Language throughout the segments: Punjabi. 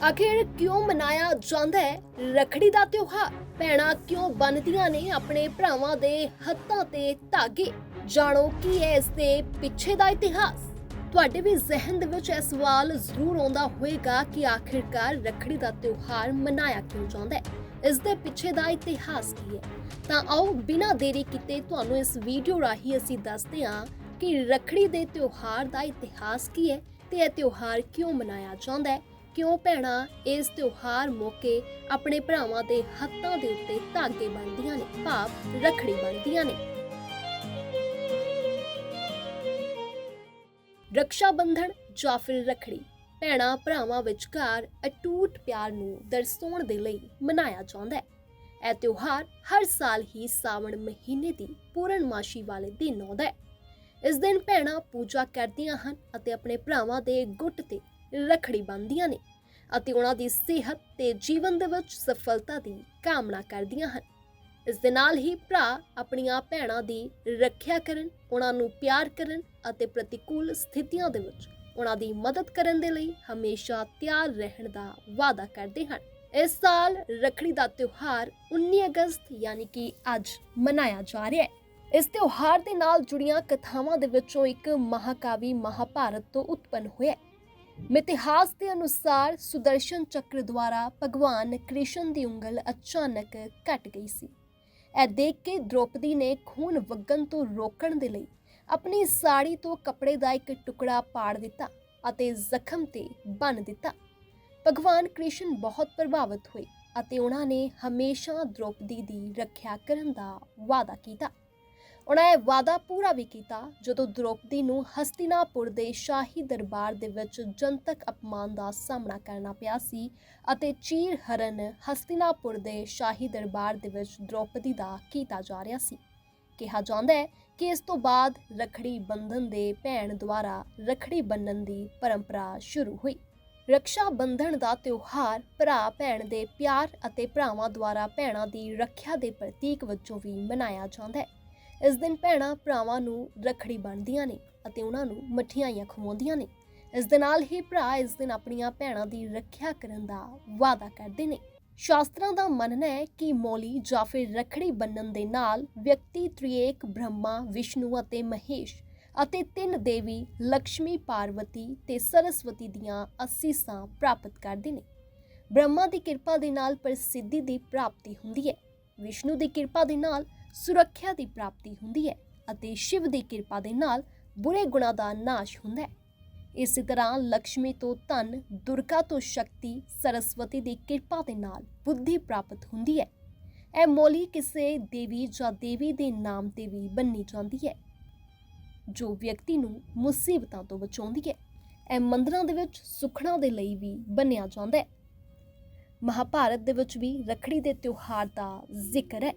ਆਖਿਰ ਕਿਉਂ ਮਨਾਇਆ ਜਾਂਦਾ ਹੈ? ਰਖੜੀ ਦਾ ਤਿਉਹਾਰ? ਭੈਣਾਂ ਕਿਉਂ ਬੰਨਦੀਆਂ ਨੇ ਆਪਣੇ ਭਰਾਵਾਂ ਦੇ ਹੱਥਾਂ ਤੇ ਧਾਗੇ? ਜਾਣੋ ਕੀ ਹੈ ਇਸ ਦੇ ਪਿੱਛੇ ਦਾ ਇਤਿਹਾਸ? ਤੁਹਾਡੇ ਵੀ ਜ਼ਿਹਨ ਦੇ ਵਿੱਚ ਇਹ ਸਵਾਲ ਜ਼ਰੂਰ ਆਉਂਦਾ ਹੋਵੇਗਾ ਕਿ ਆਖਿਰਕਾਰ ਰਖੜੀ ਦਾ ਤਿਉਹਾਰ ਮਨਾਇਆ ਕਿਉਂ ਜਾਂਦਾ ਹੈ? ਇਸ ਦੇ ਪਿੱਛੇ ਦਾ ਇਤਿਹਾਸ ਕੀ ਹੈ? ਤਾਂ ਆਓ ਬਿਨਾਂ ਦੇਰੀ ਕੀਤੇ ਤੁਹਾਨੂੰ ਇਸ ਵੀਡੀਓ ਰਾਹੀਂ ਅਸੀਂ ਦੱਸਦੇ ਹਾਂ ਕਿ ਰਖੜੀ ਦੇ ਤਿਉਹਾਰ ਦਾ ਇਤਿਹਾਸ ਕੀ ਹੈ ਤੇ ਇਹ ਤਿਉਹਾਰ ਕਿਉਂ ਮਨਾਇਆ ਜਾਂਦਾ ਹੈ? ਕਿਉਂ ਭੈਣਾਂ, ਇਸ ਤਿਉਹਾਰ ਮੌਕੇ ਆਪਣੇ ਭਰਾਵਾਂ ਦੇ ਹੱਥਾਂ ਦੇ ਉੱਤੇ ਧਾਗੇ ਬੰਨ੍ਹਦੀਆਂ ਨੇ, ਭਾਵ ਰਖੜੀ ਬੰਨ੍ਹਦੀਆਂ ਨੇ। ਰਕਸ਼ਾ ਬੰਧਨ ਜਾਂ ਫਿਰ ਰਖੜੀ, ਭੈਣਾਂ ਭਰਾਵਾਂ ਵਿਚਕਾਰ ਅਟੂਟ ਪਿਆਰ ਨੂੰ ਦਰਸਾਉਣ ਦੇ ਲਈ ਮਨਾਇਆ ਜਾਂਦਾ ਹੈ। ਇਹ ਤਿਉਹਾਰ ਹਰ ਸਾਲ ਹੀ ਸਾਵਣ ਮਹੀਨੇ ਦੀ ਪੂਰਨਮਾਸ਼ੀ ਵਾਲੇ ਦਿਨ ਆਉਂਦਾ ਹੈ। ਇਸ ਦਿਨ ਭੈਣਾਂ ਪੂਜਾ ਕਰਦੀਆਂ ਹਨ ਅਤੇ ਆਪਣੇ ਭਰਾਵਾਂ ਦੇ ਗੁੱਟ ਤੇ ਰਖੜੀ ਬੰਨ੍ਹਦੀਆਂ ਨੇ ਅਤੇ ਉਹਨਾਂ ਦੀ ਸਿਹਤ ਤੇ ਜੀਵਨ ਦੇ ਵਿੱਚ ਸਫਲਤਾ ਦੀ ਕਾਮਨਾ ਕਰਦੀਆਂ ਹਨ। ਇਸ ਦੇ ਨਾਲ ਹੀ ਭਰਾ ਆਪਣੀਆਂ ਭੈਣਾਂ ਦੀ ਰੱਖਿਆ ਕਰਨ, ਉਹਨਾਂ ਨੂੰ ਪਿਆਰ ਕਰਨ ਅਤੇ ਪ੍ਰਤੀਕੂਲ ਸਥਿਤੀਆਂ ਦੇ ਵਿੱਚ ਉਹਨਾਂ ਦੀ ਮਦਦ ਕਰਨ ਦੇ ਲਈ ਹਮੇਸ਼ਾ ਤਿਆਰ ਰਹਿਣ ਦਾ ਵਾਅਦਾ ਕਰਦੇ ਹਨ। ਇਸ ਸਾਲ ਰੱਖੜੀ ਦਾ ਤਿਉਹਾਰ 19 ਅਗਸਤ ਯਾਨੀ ਕਿ ਅੱਜ ਮਨਾਇਆ ਜਾ ਰਿਹਾ ਹੈ। ਇਸ ਤਿਉਹਾਰ ਦੇ ਨਾਲ ਜੁੜੀਆਂ ਕਥਾਵਾਂ ਦੇ ਵਿੱਚੋਂ ਇੱਕ ਮਹਾਕਾਵੀ ਮਹਾਭਾਰਤ ਤੋਂ ਉਤਪੰਨ ਹੋਇਆ ਹੈ। ਮਿਥਿਹਾਸ ਦੇ ਅਨੁਸਾਰ ਸੁਦਰਸ਼ਨ ਚੱਕਰ ਦੁਆਰਾ ਭਗਵਾਨ ਕ੍ਰਿਸ਼ਨ ਦੀ ਉਂਗਲ ਅਚਾਨਕ ਕੱਟ ਗਈ ਸੀ। ਇਹ ਦੇਖ ਕੇ ਦ੍ਰੋਪਦੀ ਨੇ ਖੂਨ ਵਗਣ ਤੋਂ ਰੋਕਣ ਦੇ ਲਈ ਆਪਣੀ ਸਾੜੀ ਤੋਂ ਕੱਪੜੇ ਦਾ ਇੱਕ ਟੁਕੜਾ ਪਾੜ ਦਿੱਤਾ ਅਤੇ ਜ਼ਖਮ ਤੇ ਬੰਨ ਦਿੱਤਾ। ਭਗਵਾਨ ਕ੍ਰਿਸ਼ਨ ਬਹੁਤ ਪ੍ਰਭਾਵਿਤ ਹੋਏ ਅਤੇ ਉਹਨਾਂ ਨੇ ਹਮੇਸ਼ਾ ਦ੍ਰੋਪਦੀ ਦੀ ਰੱਖਿਆ ਕਰਨ ਦਾ ਵਾਅਦਾ ਕੀਤਾ। ਉਹਨਾਂ ਇਹ ਵਾਅਦਾ ਪੂਰਾ ਵੀ ਕੀਤਾ, ਜਦੋਂ ਦ੍ਰੋਪਦੀ ਨੂੰ ਹਸਤਿਨਾਪੁਰ ਦੇ ਸ਼ਾਹੀ ਦਰਬਾਰ ਦੇ ਵਿੱਚ ਜਨਤਕ ਅਪਮਾਨ ਦਾ ਸਾਹਮਣਾ ਕਰਨਾ ਪਿਆ ਸੀ ਅਤੇ ਚੀਰ ਹਰਨ ਹਸਤਿਨਾਪੁਰ ਦੇ ਸ਼ਾਹੀ ਦਰਬਾਰ ਦੇ ਵਿੱਚ ਦ੍ਰੋਪਦੀ ਦਾ ਕੀਤਾ ਜਾ ਰਿਹਾ ਸੀ। ਕਿਹਾ ਜਾਂਦਾ ਹੈ ਕਿ ਇਸ ਤੋਂ ਬਾਅਦ ਰਖੜੀ ਬੰਧਨ ਦੇ ਭੈਣ ਦੁਆਰਾ ਰਖੜੀ ਬੰਨਣ ਦੀ ਪਰੰਪਰਾ ਸ਼ੁਰੂ ਹੋਈ। ਰਕਸ਼ਾ ਬੰਧਨ ਦਾ ਤਿਉਹਾਰ ਭਰਾ ਭੈਣ ਦੇ ਪਿਆਰ ਅਤੇ ਭਰਾਵਾਂ ਦੁਆਰਾ ਭੈਣਾਂ ਦੀ ਰੱਖਿਆ ਦੇ ਪ੍ਰਤੀਕ ਵਜੋਂ ਵੀ ਮਨਾਇਆ ਜਾਂਦਾ ਹੈ। ਇਸ ਦਿਨ ਭੈਣਾਂ ਭਰਾਵਾਂ ਨੂੰ ਰੱਖੜੀ ਬੰਨ੍ਹਦੀਆਂ ਨੇ ਅਤੇ ਉਹਨਾਂ ਨੂੰ ਮਠਿਆਈਆਂ ਖਵਾਉਂਦੀਆਂ ਨੇ। ਇਸ ਦੇ ਨਾਲ ਹੀ ਭਰਾ ਇਸ ਦਿਨ ਆਪਣੀਆਂ ਭੈਣਾਂ ਦੀ ਰੱਖਿਆ ਕਰਨ ਦਾ ਵਾਅਦਾ ਕਰਦੇ ਨੇ। ਸ਼ਾਸਤਰਾਂ ਦਾ ਮੰਨਣਾ ਹੈ ਕਿ ਮੌਲੀ ਜਾਂ ਫਿਰ ਰੱਖੜੀ ਬੰਨਣ ਦੇ ਨਾਲ ਵਿਅਕਤੀ, ਤ੍ਰਿਏਕ, ਬ੍ਰਹਮਾ, ਵਿਸ਼ਨੂੰ ਅਤੇ ਮਹੇਸ਼ ਅਤੇ ਤਿੰਨ ਦੇਵੀ ਲక్ష్ਮੀ ਪਾਰਵਤੀ ਤੇ ਸਰਸਵਤੀ ਦੀਆਂ ਅਸੀਸਾਂ ਪ੍ਰਾਪਤ ਕਰਦੇ ਨੇ। ਬ੍ਰਹਮਾ ਦੀ ਕਿਰਪਾ ਦੇ ਨਾਲ ਪ੍ਰਸਿੱਧੀ ਦੀ ਪ੍ਰਾਪਤੀ ਹੁੰਦੀ ਹੈ। ਵਿਸ਼ਨੂੰ ਦੀ ਕਿਰਪਾ ਦੇ ਨਾਲ ਸੁਰੱਖਿਆ ਦੀ ਪ੍ਰਾਪਤੀ ਹੁੰਦੀ ਹੈ ਅਤੇ ਸ਼ਿਵ ਦੀ ਕਿਰਪਾ ਦੇ ਨਾਲ ਬੁਰੇ ਗੁਣਾਂ ਦਾ ਨਾਸ਼ ਹੁੰਦਾ ਹੈ। ਇਸੇ ਤਰ੍ਹਾਂ ਲక్ష్ਮੀ ਤੋਂ ਧਨ, ਦੁਰਗਾ ਤੋਂ ਸ਼ਕਤੀ, ਸਰਸਵਤੀ ਦੀ ਕਿਰਪਾ ਦੇ ਨਾਲ ਬੁੱਧੀ ਪ੍ਰਾਪਤ ਹੁੰਦੀ ਹੈ। ਇਹ ਮੋਲੀ ਕਿਸੇ ਦੇਵੀ ਜਾਂ ਦੇਵੀ ਦੇ ਨਾਮ ਤੇ ਵੀ ਬੰਨੀ ਜਾਂਦੀ ਹੈ, ਜੋ ਵਿਅਕਤੀ ਨੂੰ ਮੁਸੀਬਤਾਂ ਤੋਂ ਬਚਾਉਂਦੀ ਹੈ। ਇਹ ਮੰਦਰਾਂ ਦੇ ਵਿੱਚ ਸੁਖਣਾ ਦੇ ਲਈ ਵੀ ਬੰਨਿਆ ਜਾਂਦਾ ਹੈ। ਮਹਾਭਾਰਤ ਦੇ ਵਿੱਚ ਵੀ ਰਖੜੀ ਦੇ ਤਿਉਹਾਰ ਦਾ ਜ਼ਿਕਰ ਹੈ।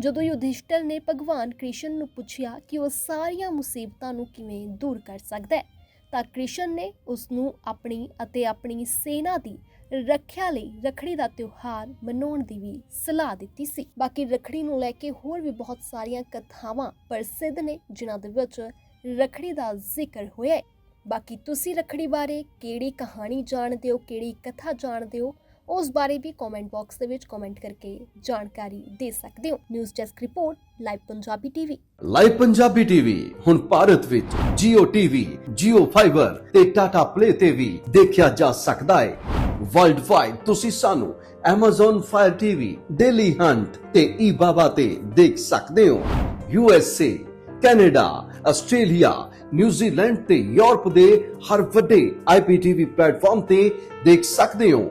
ਜਦੋਂ ਯੁਧਿਸ਼ਟਰ ਨੇ ਭਗਵਾਨ ਕ੍ਰਿਸ਼ਨ ਨੂੰ ਪੁੱਛਿਆ ਕਿ ਉਹ ਸਾਰੀਆਂ ਮੁਸੀਬਤਾਂ ਨੂੰ ਕਿਵੇਂ ਦੂਰ ਕਰ ਸਕਦਾ ਹੈ, ਤਾਂ ਕ੍ਰਿਸ਼ਨ ਨੇ ਉਸ ਨੂੰ ਆਪਣੀ ਅਤੇ ਆਪਣੀ ਸੈਨਾ ਦੀ ਰੱਖਿਆ ਲਈ ਰਖੜੀ ਦਾ ਤਿਉਹਾਰ ਮਨਾਉਣ ਦੀ ਵੀ ਸਲਾਹ ਦਿੱਤੀ ਸੀ। ਬਾਕੀ ਰਖੜੀ ਨੂੰ ਲੈ ਕੇ ਹੋਰ ਵੀ ਬਹੁਤ ਸਾਰੀਆਂ ਕਥਾਵਾਂ ਪ੍ਰਸਿੱਧ ਨੇ, ਜਿਨ੍ਹਾਂ ਦੇ ਵਿੱਚ ਰਖੜੀ ਦਾ ਜ਼ਿਕਰ ਹੋਇਆ ਹੈ। ਬਾਕੀ ਤੁਸੀਂ ਰਖੜੀ ਬਾਰੇ ਕਿਹੜੀ ਕਹਾਣੀ ਜਾਣਦੇ ਹੋ, ਕਿਹੜੀ ਕਥਾ ਜਾਣਦੇ ਹੋ ਉਸ ਬਾਰੇ ਵੀ ਕਮੈਂਟ ਬਾਕਸ ਦੇ ਵਿੱਚ ਕਮੈਂਟ ਕਰਕੇ ਜਾਣਕਾਰੀ ਦੇ ਸਕਦੇ ਹੋ। News desk report live Punjabi TV live Punjabi TV ਹੁਣ ਭਾਰਤ ਵਿੱਚ Jio TV, Jio Fiber ਤੇ Tata Play ਤੇ ਵੀ ਦੇਖਿਆ ਜਾ ਸਕਦਾ ਹੈ। ਵਰਲਡ ਵਾਈਡ ਤੁਸੀਂ ਸਾਨੂੰ Amazon Fire TV, Daily Hunt ਤੇ eBaba ਤੇ ਦੇਖ ਸਕਦੇ ਹੋ। USA, Canada, Australia, New Zealand ਤੇ ਯੂਰਪ ਦੇ ਹਰ ਵੱਡੇ IPTV ਪਲੇਟਫਾਰਮ ਤੇ ਦੇਖ ਸਕਦੇ ਹੋ।